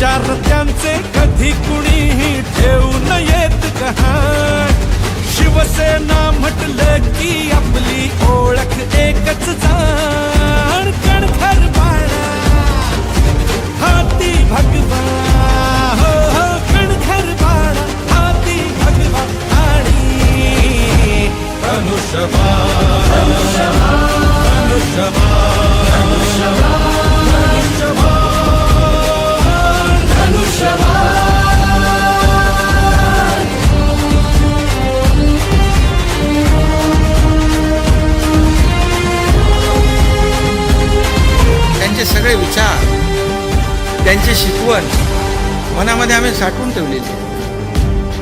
विचार त्यांचे कधी कुणीही ठेवू नयेत गहाण शिवसेना म्हटलं की आपली ओळख एकच जाण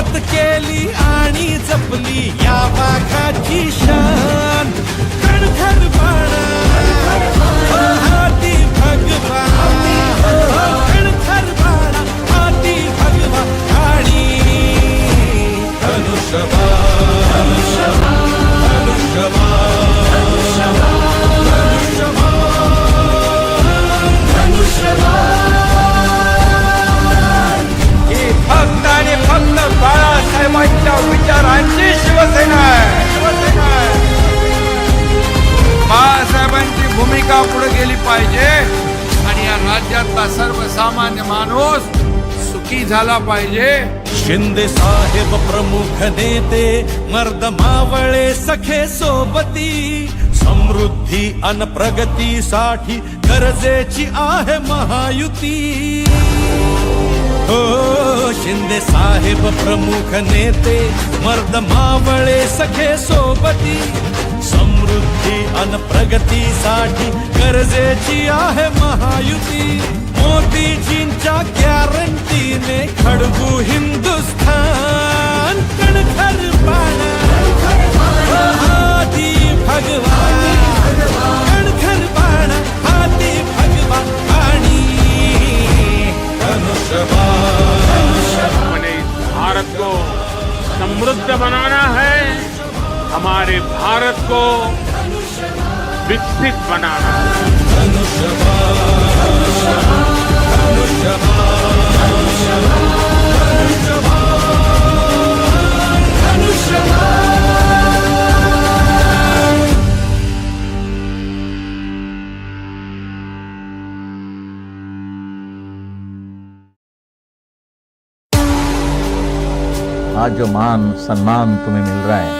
हिम्मत केली आणि जपली या वाघाची शान. कणखर बाणा हो, हाती भगवा पाहिजे. शिंदे साहेब प्रमुख नेते मर्द मावळे सखे सोबती समृद्धी अन प्रगतीसाठी गरजेची आहे महायुती. हो शिंदे साहेब प्रमुख नेते मर्द मावळे सखे सोबती समृद्धी अन प्रगतीसाठी गरजेची आहे महायुती। मोदीजींच्या गॅरंटीने खडबू हिंदुस्थान कणखर बाणा। हाती भगवा कणखर बाणा। हाती भगवा आणि धनुष्यबाण भारत को समृद्ध बनाना है। हमारे भारत को विकसित बनाना। आज जो मान सम्मान तुम्हें मिल रहा है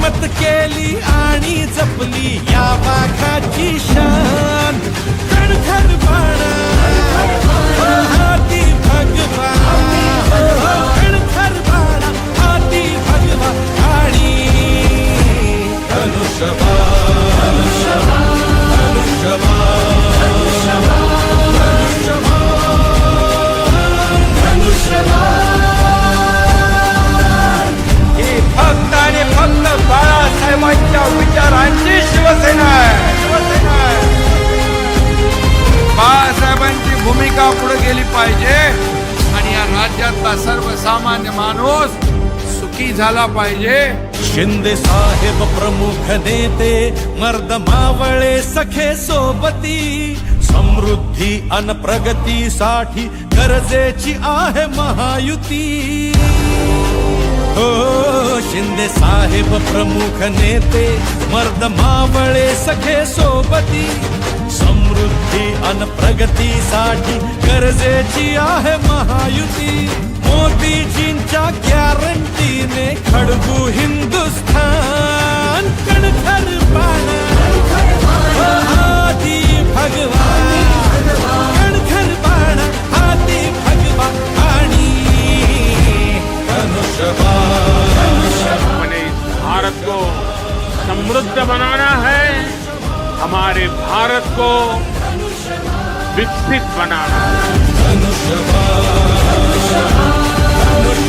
हिम्मत केली आणि जपली या वाघाची शान. कणखर बाणा हाती भगवान पाहिजे. शिंदे साहेब प्रमुख नेते, मर्द मावळे सखे सोबती, समृद्धी अन प्रगतीसाठी गरजेची आहे महायुती. हो, शिंदे साहेब प्रमुख नेते, मर्द मावळे सखे सोबती, समृद्धी अन प्रगतीसाठी गरजेची आहे महायुती. मोदीजींच्या गॅरंटीने खडबू हिंदुस्थान कणखर पाणा आदी कणखर आदी भारत को समृद्ध बनाना है, हमारे भारत को विकसित बनाना है।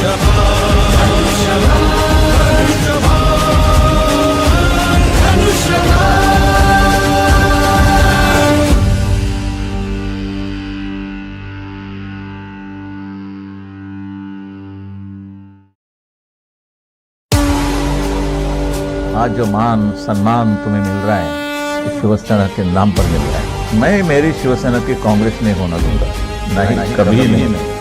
आज जो मान सम्मान तुम्हें मिल रहा है शिवसेना के नाम पर मिल रहा है। मैं मेरी शिवसेना की कांग्रेस नहीं होना दूँगा। नहीं नहीं कभी नहीं। महाराष्ट्र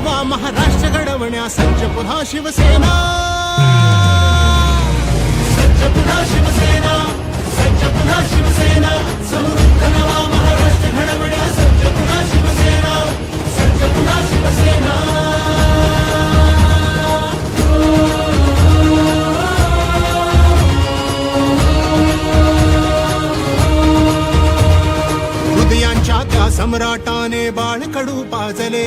नवा महाराष्ट्र घडवण्या सज्ज पुन्हा शिवसेना. सज्ज पुन्हा शिवसेना सज्ज पुन्हा शिवसेना. समृद्ध नवा महाराष्ट्र घडवण्या सज्ज पुन्हा शिवसेना सज्ज पुन्हा शिवसेना. सम्राटाने त्या कडू पाजले.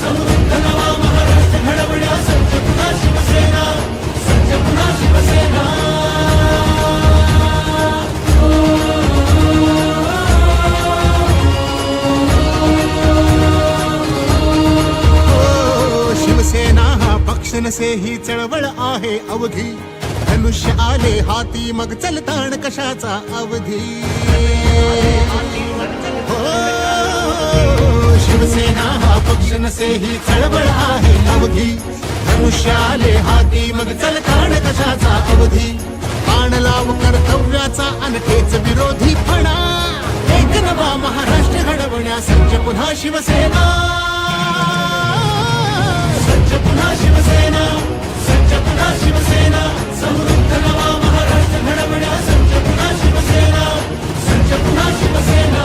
समृद्ध नवा महाराष्ट्र घडवण्या सज्ज पुन्हा शिवसेना सज्ज पुन्हा शिवसेना शिवसेना हा पक्ष नसे ही चळवळ आहे अवघी धनुष्य आले हाती मग चलताण कशाचा अवधी? हो, हो, हो. शिवसेना हा पक्ष नसे ही चळवळ आहे. अवधी धनुष्याले हाती मग चलताण कशाचा अवधी? बाण लाव कर्तव्याचा अनकेच विरोधी फणा. एक नवा महाराष्ट्र घडवण्या सज्ज पुन्हा शिवसेना. सज्ज पुन्हा शिवसेना सज्ज पुन्हा शिवसेना. समृद्ध नवा महाराष्ट्र घडवण्या सज्ज पुन्हा शिवसेना. सज्ज पुन्हा शिवसेना.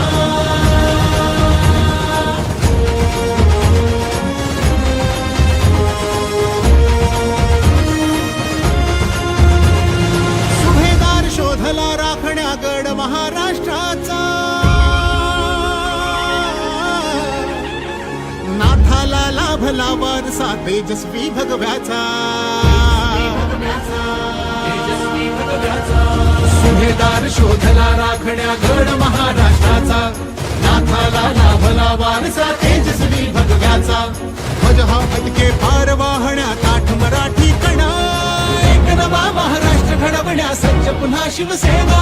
तेजस्वी भगव्याचा. सुभेदार शोधला राखण्या गड महाराष्ट्राचा. नाथाला लाभला वारसा तेजस्वी भगव्याचा. ध्वज हा अटके पार वाहण्या काठ मराठी कणा. एक नवा महाराष्ट्र घडवण्या सज्ज पुन्हा शिवसेना.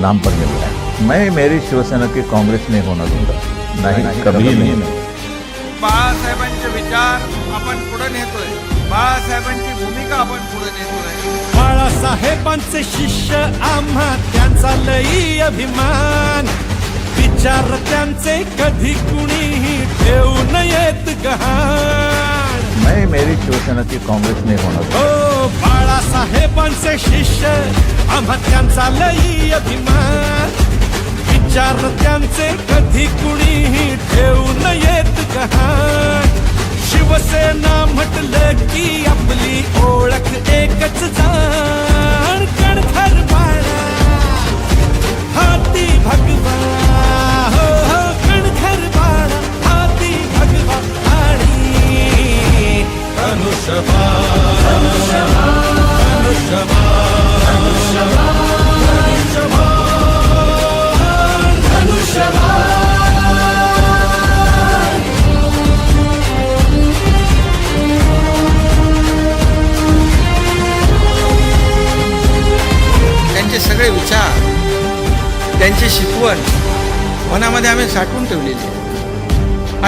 नाम पर मिल रहा है। मैं मेरी शिवसेना की कांग्रेस नहीं होना दूंगा। नहीं कभी नहीं। बाळासाहेबांचे विचार आपण पुढे नेतोय. बाळासाहेबांची भूमिका आपण पुढे नेतोय. बाळासाहेबांचे शिष्य आम्हा त्यांचा लई अभिमान. विचार त्यांचे कधी कुणीही ठेवू नयेत गहाण. नाही मेरी शिवसेनाची की कांग्रेस हो बाळासाहेबांचे शिष्य आम्हा त्यांचा लई अभिमान. विचार त्यांचे कधी कुणीही ठेवू नयेत गहाण. शिवसेना म्हटलं की आपली ओळख एकच जाण. कणखर बाळा हा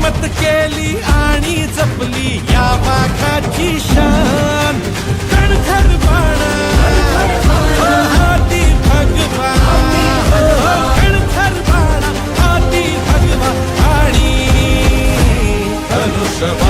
हिम्मत केली आणि जपली या वाघाची शान. कणखर बाणा. हाती भगवा कणखर बाणा हाती भगवा आणि धनुष्यबा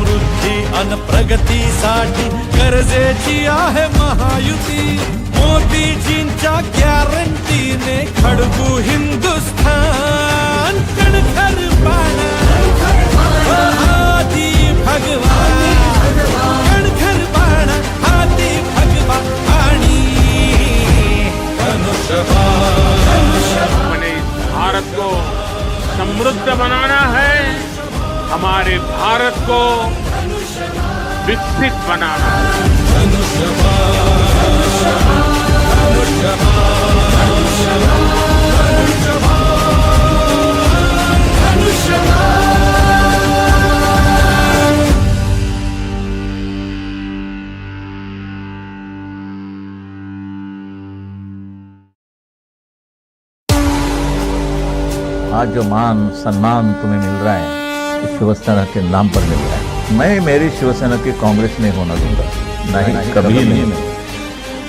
समृद्धी अन प्रगतीसाठी गरजेची आहे महायुती. मोदीजींच्या गॅरंटीने खडबू हिंदुस्थान कणखर बाणा. आदी भगवा कणखर बाणा आदी भगवान आणि धनुष्यबा भारत को समृद्ध बनाना है। हमारे भारत को विकसित बनाना। आज जो मान सम्मान तुम्हें मिल रहा है शिवसेना के नाम पर मिल रहा है। मैं मेरी शिवसेना की कांग्रेस नहीं होना दूंगा। नहीं कभी नहीं।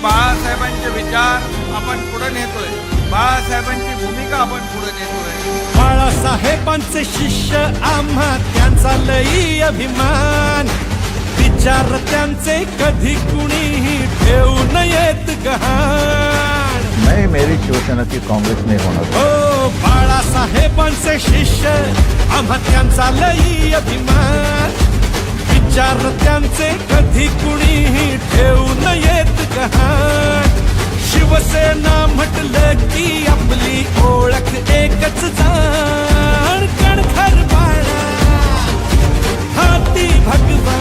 बाळासाहेबांचे विचार आपण पुढे नेतोय. बाळासाहेबांची भूमिका आपण पुढे नेतोय. बाळासाहेबांचे शिष्य आम्हा त्यांचा लई अभिमान. विचार त्यांचे कधी कुणीही ठेवू नयेत गहाण. मैं मेरी शिवसेना की कांग्रेस नहीं होना दूँगा हो बाळासाहेबांचे शिष्य आम्हा त्यांचा लई अभिमान। विचार त्यांचे कधी कुणीही ठेवू शिवसेना म्हटलं की आपली ओळख एकच जाण। कणखर बाळा, हाती भगवा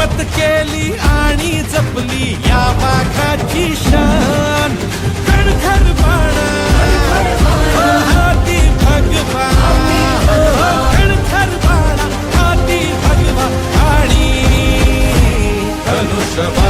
हिम्मत केली आणि जपली या वाघाची शान. कणखर बाणा. हो, हाती भगवा. कणखर बाणा हाती भगवा. आणि धनुष्यबा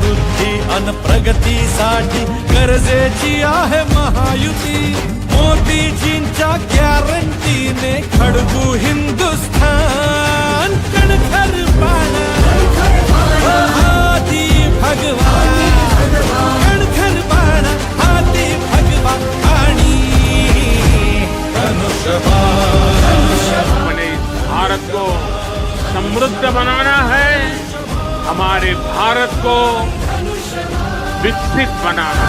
समृद्धी अन प्रगतीसाठी गरजेची आहे महायुती. मोदीजींच्या गॅरंटीने खडबू हिंदुस्थान कणखर बाणा. हाती भगवा कणखर बाणा हाती भगवा आणि धनुष्यबा अपने इस भारत को समृद्ध बनाना है। हमारे भारत को विकसित बनाना।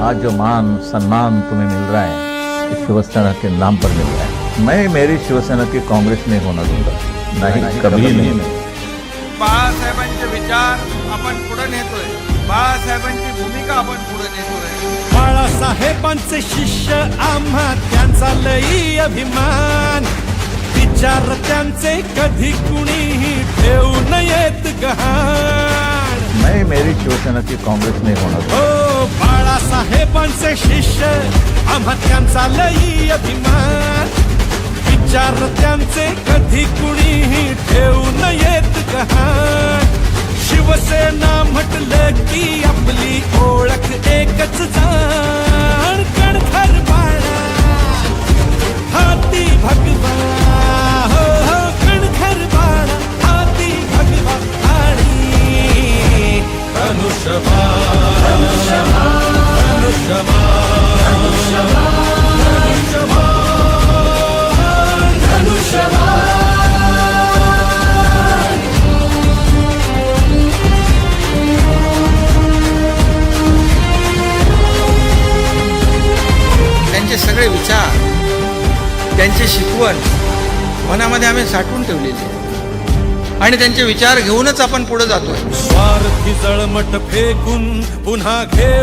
आज जो मान सम्मान तुम्हें मिल रहा है शिवसेना के नाम पर मिल रहा है। मैं मेरी शिवसेना की कांग्रेस नहीं होना दूंगा। नहीं कभी नहीं। बाळासाहेबांचे विचार आपण पुढे नेतोय. बाळासाहेबांची भूमिका आपण पुढे नेतोय. बाळासाहेबांचे शिष्य आम्हा त्यांचा लई अभिमान. विचार त्यांचे कधी कुणीही ठेवू नयेत गहाण. नाही मेरी शिवसेना की कांग्रेस नहीं हो बाळासाहेबांचे शिष्य आम्हा त्यांचा लई अभिमान. विचार त्यांचे कधी कुणीही ठेवू नयेत गहाण. शिवसेना म्हटलं की आपली ओळख एकच जाण. कणखर बाळा हाती भगवान. आणि त्यांचे विचार घेऊनच आपण पुढे जातोय. स्वार्थी जळमट फेकून पुन्हा घेऊ